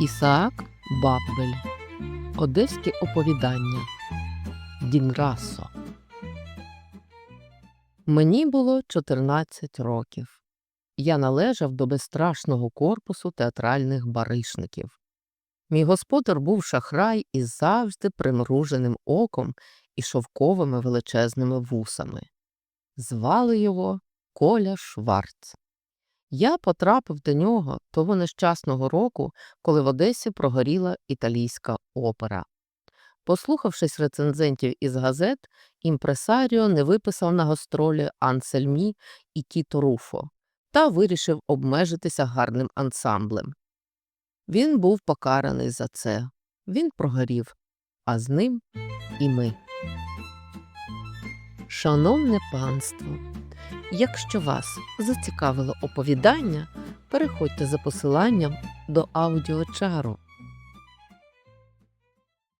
Ісаак Баббель. Одеське оповідання. Дінграсо. Мені було 14 років. Я належав до безстрашного корпусу театральних баришників. Мій господар був шахрай із завжди примруженим оком і шовковими величезними вусами. Звали його Коля Шварц. Я потрапив до нього того нещасного року, коли в Одесі прогоріла італійська опера. Послухавшись рецензентів із газет, імпресаріо не виписав на гастролі Ансельмі і Тіто Руфо та вирішив обмежитися гарним ансамблем. Він був покараний за це. Він прогорів, а з ним і ми. Шановне панство, якщо вас зацікавило оповідання, переходьте за посиланням до аудіочару.